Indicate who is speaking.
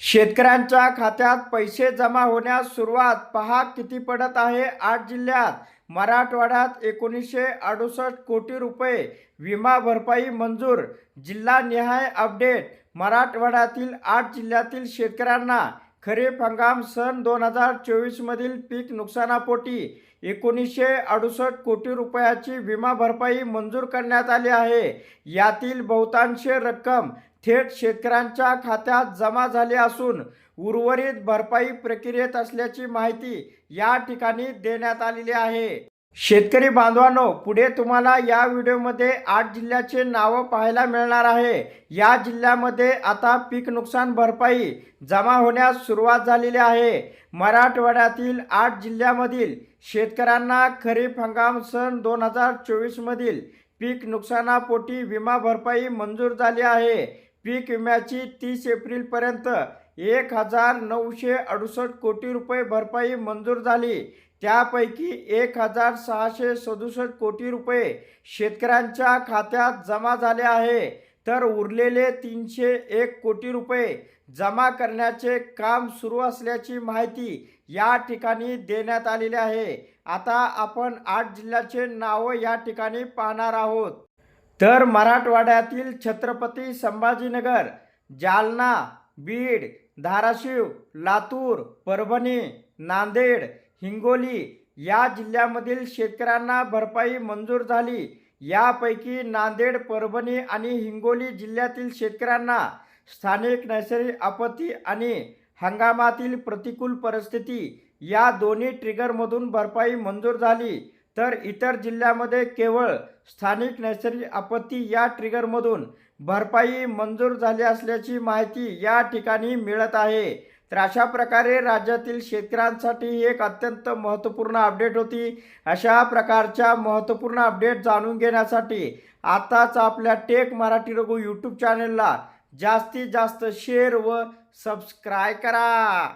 Speaker 1: शेतकऱ्यांच्या खात्यात पैसे जमा होण्यास सुरुवात. पहा किती पडत आहे आठ जिल्ह्यात. मराठवाड्यात एकोणीसशे अडुसष्ट कोटी रुपये विमा भरपाई मंजूर. जिल्हानिहाय अपडेट. मराठवाड्यातील आठ जिल्ह्यातील शेतकऱ्यांना खरीप हंगाम सन दोन हजार चोवीसमधील पीक नुकसानापोटी एकोणीसशे अडुसष्ट कोटी रुपयाची विमा भरपाई मंजूर करण्यात आली आहे. यातील बहुतांश रक्कम थेट शेतकऱ्यांच्या खात्यात जमा झाले असून उर्वरित भरपाई प्रक्रियेत असल्याची माहिती या ठिकाणी देण्यात आलेली आहे. शेतकरी बांधवांनो पुढे तुम्हाला या व्हिडिओमध्ये आठ जिल्ह्याचे नावं पाहायला मिळणार आहे. या जिल्ह्यामध्ये आता पीक नुकसान भरपाई जमा होण्यास सुरुवात झालेली आहे. मराठवाड्यातील आठ जिल्ह्यामधील शेतकऱ्यांना खरीप हंगाम सन दोन हजार चोवीसमधील पीक नुकसानापोटी विमा भरपाई मंजूर झाली आहे. पीक विम्याची तीस एप्रिलपर्यंत एक हजार नऊशे अडुसष्ट कोटी रुपये भरपाई मंजूर झाली. त्यापैकी एक हजार सहाशे सदुसष्ट कोटी रुपये शेतकऱ्यांच्या खात्यात जमा झाले आहे. तर उरलेले तीनशे एक कोटी रुपये जमा करण्याचे काम सुरू असल्याची माहिती या ठिकाणी देण्यात आलेली आहे. आता आपण आठ जिल्ह्याचे नावं या ठिकाणी पाहणार आहोत. तर मराठवाड्यातील छत्रपती संभाजीनगर जालना बीड धाराशिव लातूर परभणी नांदेड हिंगोली या जिल्ह्यामधील शेतकऱ्यांना भरपाई मंजूर झाली. यापैकी नांदेड परभणी आणि हिंगोली जिल्ह्यातील शेतकऱ्यांना स्थानिक नैसर्गिक आपत्ती आणि हंगामातील प्रतिकूल परिस्थिती या दोन्ही ट्रिगरमधून भरपाई मंजूर झाली. तर इतर जिल्ह्यामध्ये केवळ स्थानिक नैसर्गिक आपत्ती या ट्रिगरमधून भरपाई मंजूर झाली असल्याची माहिती या ठिकाणी मिळत आहे. तर अशा प्रकारे राज्यातील शेतकऱ्यांसाठी एक अत्यंत महत्त्वपूर्ण अपडेट होती. अशा प्रकारच्या महत्त्वपूर्ण अपडेट जाणून घेण्यासाठी आताच आपल्या टेक मराठी रघु यूट्यूब चॅनलला जास्तीत जास्त शेअर व सबस्क्राय करा.